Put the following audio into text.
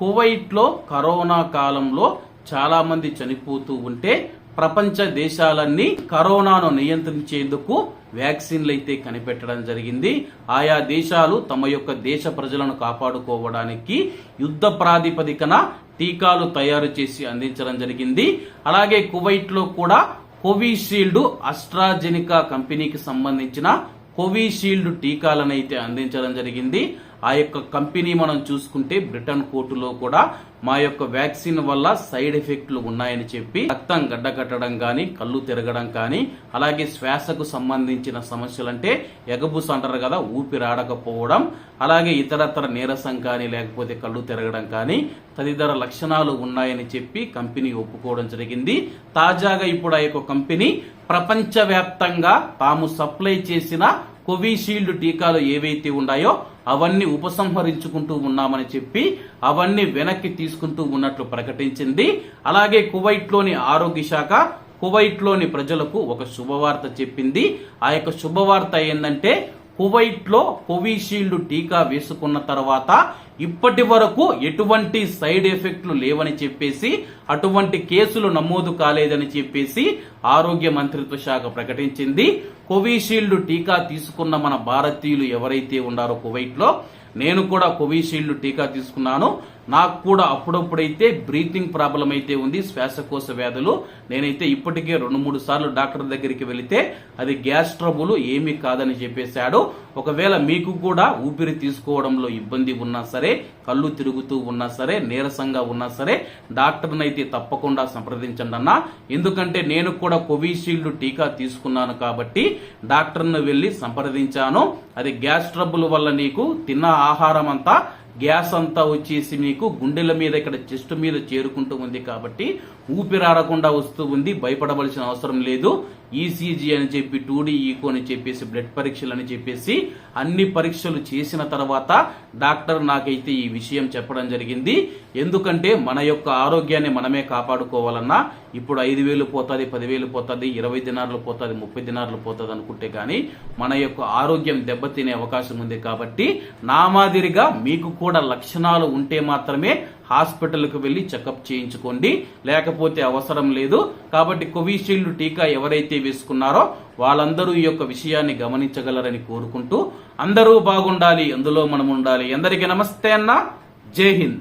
కువైట్లో కరోనా కాలంలో చాలా మంది చనిపోతూ ఉంటే ప్రపంచ దేశాలన్నీ కరోనాను నియంత్రించేందుకు వ్యాక్సిన్లు అయితే కనిపెట్టడం జరిగింది. ఆయా దేశాలు తమ యొక్క దేశ ప్రజలను కాపాడుకోవడానికి యుద్ధ ప్రాతిపదికన టీకాలు తయారు చేసి అందించడం జరిగింది. అలాగే కువైట్లో కూడా కోవిషీల్డ్ అస్ట్రాజెనికా కంపెనీకి సంబంధించిన కోవిషీల్డ్ టీకాలను అయితే అందించడం జరిగింది. ఆ యొక్క కంపెనీ మనం చూసుకుంటే బ్రిటన్ కోర్టులో కూడా మా యొక్క వ్యాక్సిన్ వల్ల సైడ్ ఎఫెక్ట్లు ఉన్నాయని చెప్పి రక్తం గడ్డకట్టడం కానీ కళ్ళు తిరగడం కానీ అలాగే శ్వాసకు సంబంధించిన సమస్యలు అంటే ఎగబుస్ అంటారు కదా ఊపిరాడకపోవడం అలాగే ఇతరతర నీరసం కానీ లేకపోతే కళ్ళు తిరగడం కానీ తదితర లక్షణాలు ఉన్నాయని చెప్పి కంపెనీ ఒప్పుకోవడం జరిగింది. తాజాగా ఇప్పుడు ఆ యొక్క కంపెనీ ప్రపంచవ్యాప్తంగా తాము సప్లై చేసిన కోవిషీల్డ్ టీకాలు ఏవైతే ఉన్నాయో అవన్నీ ఉపసంహరించుకుంటూ ఉన్నామని చెప్పి అవన్నీ వెనక్కి తీసుకుంటూ ఉన్నట్లు ప్రకటించింది. అలాగే కువైట్లోని ఆరోగ్య శాఖ కువైట్లోని ప్రజలకు ఒక శుభవార్త చెప్పింది. ఆ యొక్క శుభవార్త ఏంటంటే కువైట్లో కోవిషీల్డ్ టీకా వేసుకున్న తర్వాత ఇప్పటి వరకు ఎటువంటి సైడ్ ఎఫెక్ట్లు లేవని చెప్పేసి అటువంటి కేసులు నమోదు కాలేదని చెప్పేసి ఆరోగ్య మంత్రిత్వ శాఖ ప్రకటించింది. కోవిషీల్డ్ టీకా తీసుకున్న మన భారతీయులు ఎవరైతే ఉన్నారో కువైట్లో నేను కూడా కోవిషీల్డ్ టీకా తీసుకున్నాను. నాకు కూడా అప్పుడప్పుడైతే బ్రీతింగ్ ప్రాబ్లం అయితే ఉంది శ్వాసకోశ వ్యాధులు. నేనైతే ఇప్పటికే రెండు మూడు సార్లు డాక్టర్ దగ్గరికి వెళితే అది గ్యాస్ ట్రబుల్ ఏమీ కాదని చెప్పేశాడు. ఒకవేళ మీకు కూడా ఊపిరి తీసుకోవడంలో ఇబ్బంది ఉన్నా సరే కళ్ళు తిరుగుతూ ఉన్నా సరే నీరసంగా ఉన్నా సరే డాక్టర్ని అయితే తప్పకుండా సంప్రదించండి అన్న ఎందుకంటే నేను కూడా కోవిషీల్డ్ టీకా తీసుకున్నాను కాబట్టి డాక్టర్ను వెళ్ళి సంప్రదించాను. అది గ్యాస్ ట్రబుల్ వల్ల నీకు తిన్న ఆహారం అంతా గ్యాస్ అంతా వచ్చేసి మీకు గుండెల మీద ఇక్కడ చెస్ట్ మీద చేరుకుంటూ ఉంది కాబట్టి ఊపిరాడకుండా వస్తూ ఉంది. భయపడవలసిన అవసరం లేదు. ఈసీజీ అని చెప్పి టూడీ ఈకో అని చెప్పేసి బ్లడ్ పరీక్షలు అని చెప్పేసి అన్ని పరీక్షలు చేసిన తర్వాత డాక్టర్ నాకైతే ఈ విషయం చెప్పడం జరిగింది. ఎందుకంటే మన యొక్క ఆరోగ్యాన్ని మనమే కాపాడుకోవాలన్నా ఇప్పుడు ఐదు వేలు పోతుంది పదివేలు పోతుంది ఇరవై దినార్లు పోతుంది ముప్పై దినార్లు పోతుంది అనుకుంటే కానీ మన యొక్క ఆరోగ్యం దెబ్బతినే అవకాశం ఉంది కాబట్టి నా మాదిరిగా మీకు కూడా కూడా లక్షణాలు ఉంటే మాత్రమే హాస్పిటల్కి వెళ్ళి చెకప్ చేయించుకోండి. లేకపోతే అవసరం లేదు. కాబట్టి కోవిషీల్డ్ టీకా ఎవరైతే వేసుకున్నారో వాళ్ళందరూ ఈ యొక్క విషయాన్ని గమనించగలరని కోరుకుంటూ అందరూ బాగుండాలి అందులో మనం ఉండాలి అందరికీ నమస్తే అన్న. జై హింద్.